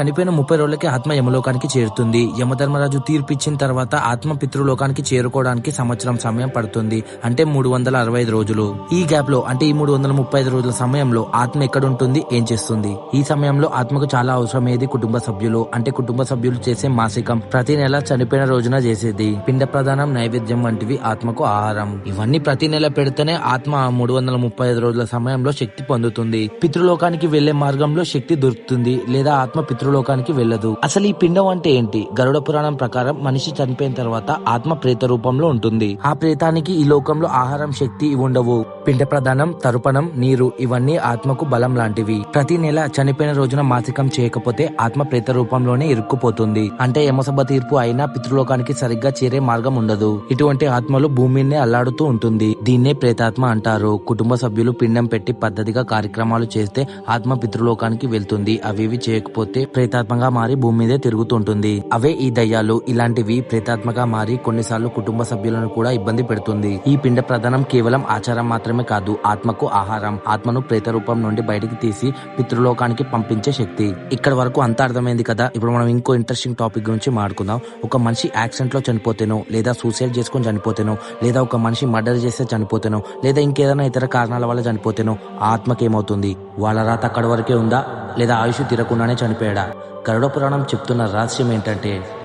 చనిపోయిన ముప్పై రోజులకి ఆత్మ యమలోకానికి చేరుతుంది. యమధర్మరాజు తీర్పిచ్చిన తర్వాత ఆత్మ పితృలోకానికి చేరుకోవడానికి సంవత్సరం సమయం పడుతుంది. అంటే మూడు వందల అరవై ఐదు రోజులు. ఈ గ్యాప్లో అంటే ఈ మూడు వందల ముప్పై ఐదు రోజుల సమయంలో ఆత్మ ఎక్కడ ఉంటుంది ఏం చేస్తుంది? ఈ సమయంలో ఆత్మకు చాలా అవసరమయ్యేది కుటుంబ సభ్యులు. అంటే కుటుంబ సభ్యులు చేసే మాసికం. ప్రతి నెల చనిపోయిన రోజున చేసేది. పిండ ప్రధానం నైవేద్యం వంటివి ఆత్మకు ఆహారం. ఇవన్నీ ప్రతి నెల పెడితేనే ఆత్మ మూడు వందల ముప్పై ఐదు రోజుల సమయంలో శక్తి పొందుతుంది. పితృలోకానికి వెళ్ళే మార్గంలో శక్తి దొరుకుతుంది. లేదా ఆత్మ పితృలోకానికి వెళ్ళదు. అసలు ఈ పిండం అంటే ఏంటి? గరుడ పురాణం ప్రకారం మనిషి చనిపోయిన తర్వాత ఆత్మ ప్రేత రూపంలో ఉంటుంది. ఆ ప్రేతానికి ఈ లోకంలో ఆహారం శక్తి ఇవి ఉండవు. పిండ ప్రధానం తరుపణం నీరు ఇవన్నీ ఆత్మకు బలం లాంటివి. ప్రతి నెల చనిపోయిన రోజున మాసికం చేయకపోతే ఆత్మ ప్రేత రూపంలోనే ఇరుక్కుపోతుంది. అంటే యమసభ తీర్పు అయినా పితృలోకానికి సరిగ్గా చేరే మార్గం ఉండదు. ఇటువంటి ఆత్మలు భూమిని అల్లాడుతూ ఉంటుంది. దీన్నే ప్రేతాత్మ అంటారు. కుటుంబ సభ్యులు పిండం పెట్టి పద్ధతిగా కార్యక్రమాలు చేస్తే ఆత్మ పితృలోకానికి వెళ్తుంది. అవేవి చేయకపోతే ప్రేతాత్మగా మారి భూమి మీదే తిరుగుతుంటుంది. అవే ఈ దయ్యాలు. ఇలాంటివి ప్రేతాత్మగా మారి కొన్నిసార్లు కుటుంబ సభ్యులను కూడా ఇబ్బంది పెడుతుంది. ఈ పిండ ప్రధానం కేవలం ఆచారం మాత్రమే కాదు ఆత్మకు ఆహారం ఆత్మను ప్రేత రూపం నుండి బయటికి తీసి పితృలోకానికి పంపించే శక్తి. ఇక్కడ వరకు అంత అర్థమైంది కదా? ఇప్పుడు మనం ఇంకో ఇంట్రెస్టింగ్ టాపిక్ గురించి మాట్లాడుకుందాం. ఒక మనిషి యాక్సిడెంట్లో చనిపోతేనో లేదా సూసైడ్ చేసుకొని చనిపోతేనో లేదా ఒక మనిషి మర్డర్ చేస్తే చనిపోతేనో లేదా ఇంకేదైనా ఇతర కారణాల వల్ల చనిపోతేనో ఆత్మకేమవుతుంది? వాళ్ళ రాత అక్కడి వరకే ఉందా? లేదా ఆయుష్ తీరకుండానే చనిపోయాడా? గరుడ పురాణం చెప్తున్న రహస్యం ఏంటంటే